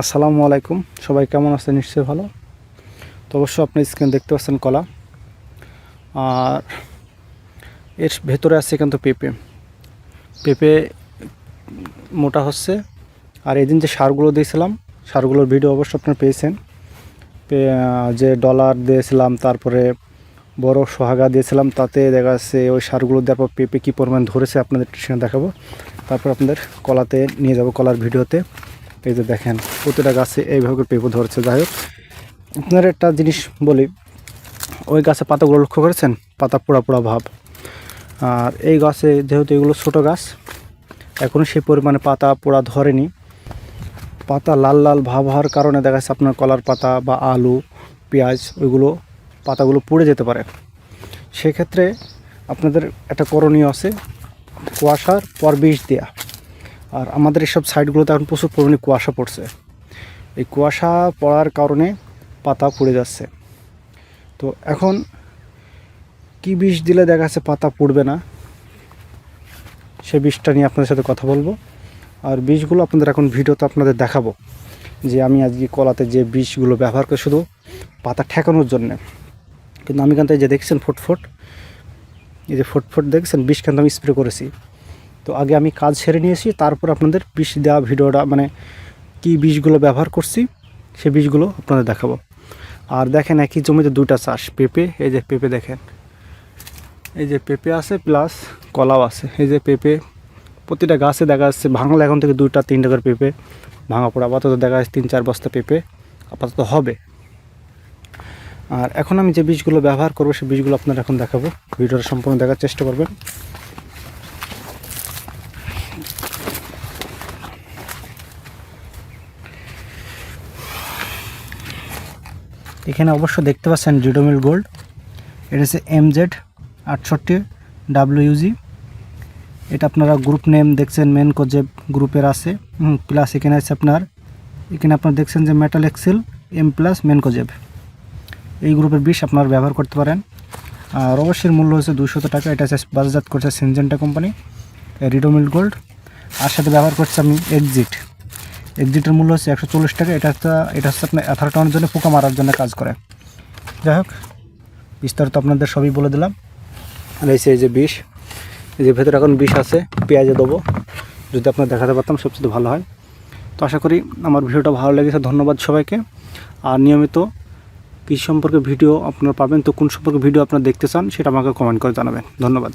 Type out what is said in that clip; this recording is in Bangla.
আসসালামু আলাইকুম। সবাই কেমন আছেন? নিশ্চয়ই ভালো। তো অবশ্য আপনি স্ক্রিন দেখতে পাচ্ছেন কলা। আর এর ভেতরে আছে কিন্তু পেঁপে। পেঁপে মোটা হচ্ছে। আর এদিন যে সারগুলো দিয়েছিলাম, সারগুলোর ভিডিও অবশ্য আপনারা পেয়েছেন। যে ডলার দিয়েছিলাম, তারপরে বড় সোহাগা দিয়েছিলাম, তাতে দেখা যাচ্ছে ওই সারগুলো দেওয়ার পর পেঁপে কী পরিমাণ ধরেছে আপনাদের সেখানে দেখাবো। তারপর আপনাদের কলাতে নিয়ে যাব, কলার ভিডিওতে এই যে দেখেন, প্রতিটা গাছে এইভাবে পেঁপে ধরছে। যাই হোক, আপনার একটা জিনিস বলি, ওই গাছে পাতাগুলো লক্ষ্য করেছেন? পাতা পোড়া পোড়া ভাব। আর এই গাছে যেহেতু এগুলো ছোট গাছ এখনও সেই পরিমাণে পাতা পোড়া ধরেনি। পাতা লাল লাল ভাব হওয়ার কারণে দেখা যাচ্ছে আপনার কলার পাতা বা আলু, পেঁয়াজ, ওইগুলো পাতাগুলো পুড়ে যেতে পারে। সেক্ষেত্রে আপনাদের একটা করণীয় আছে, কুয়াশার পর বিষ দেওয়া আর আমাদের এসব সাইডগুলোতে এখন প্রচুর পরিমাণে কুয়াশা পড়ছে। এই কুয়াশা পড়ার কারণে পাতা পুড়ে যাচ্ছে। তো এখন কি বিষ দিলে দেখা যাচ্ছে পাতা পুড়বে না? সে বিষটা নিয়ে আপনাদের সাথে কথা বলব। আর বিষগুলো আপনাদের এখন ভিডিওতে আপনাদের দেখাবো যে আমি আজকে কলাতে যে বিষগুলো ব্যবহার করি শুধু পাতা ঠেকানোর জন্যে। কিন্তু আমি কিন্তু এই যে দেখছেন ফুটফুট, এই যে ফুটফুট দেখছেন, বিষ কিন্তু আমি স্প্রে করেছি। তো আগে আমি কাজ সেরে নিয়েছি, তারপর আপনাদের বিষ দেওয়া ভিডিওটা মানে কি বীজগুলো ব্যবহার করছি, সে বীজগুলো আপনাদের দেখাবো। আর দেখেন একই জমিতে দুটা চাষ, পেঁপে, এই যে পেঁপে দেখেন। এই যে পেঁপে আছে, প্লাস কলাও আছে। এই যে পেঁপে, প্রতিটা গাছে দেখা যাচ্ছে, ভাঙলে এখন থেকে দুইটা, তিনটা করে পেঁপে ভাঙা পড়া। আপাতত দেখা যাচ্ছে তিন, চার বস্তা পেঁপে আপাতত হবে। আর এখন আমি যে বীজগুলো ব্যবহার করব সেই বীজগুলো আপনার এখন দেখাবো। ভিডিওটা সম্পূর্ণ দেখার চেষ্টা করবেন। এখানে অবশ্য দেখতে পাচ্ছেন জিডোমিল গোল্ড। এটা হচ্ছে এম জেড আটষট্টি ডাব্লিউজি। এটা আপনারা গ্রুপ নেম দেখছেন, মেন যে গ্রুপের আছে। প্লাস এখানে আছে আপনার, এখানে আপনারা দেখছেন যে metal excel, M plus mancozeb এই গ্রুপের বিষ আপনারা ব্যবহার করতে পারেন। আর অবশ্যই মূল্য হচ্ছে দুশত টাকা। এটা হচ্ছে বাজারজাত করছে সিনজেন্টা কোম্পানি, রিডোমিল গোল্ড। আর সাথে ব্যবহার করছে আমি এক্সিট। এক্সিটের মূল্য হচ্ছে একশো চল্লিশ টাকা। এটা হচ্ছে এটা হচ্ছে আপনার অ্যাথারটনের জন্য পোকা মারার জন্য কাজ করে। যাই হোক, বিস্তারিত আপনাদের সবই বলে দিলাম। আর এই যে বিষ, এই যে ভেতরে এখন বিষ আছে পেঁয়াজে দেবো। যদি আপনার দেখাতে পারতাম সবচেয়ে ভালো হয়। তো আশা করি আমার ভিডিওটা ভালো লেগেছে, ধন্যবাদ সবাইকে। আর নিয়মিত কৃষি সম্পর্কে ভিডিও আপনারা পাবেন, তো কোন সম্পর্কে ভিডিও আপনারা দেখতে চান, সেটা আমাকে কমেন্ট করে জানাবেন। ধন্যবাদ।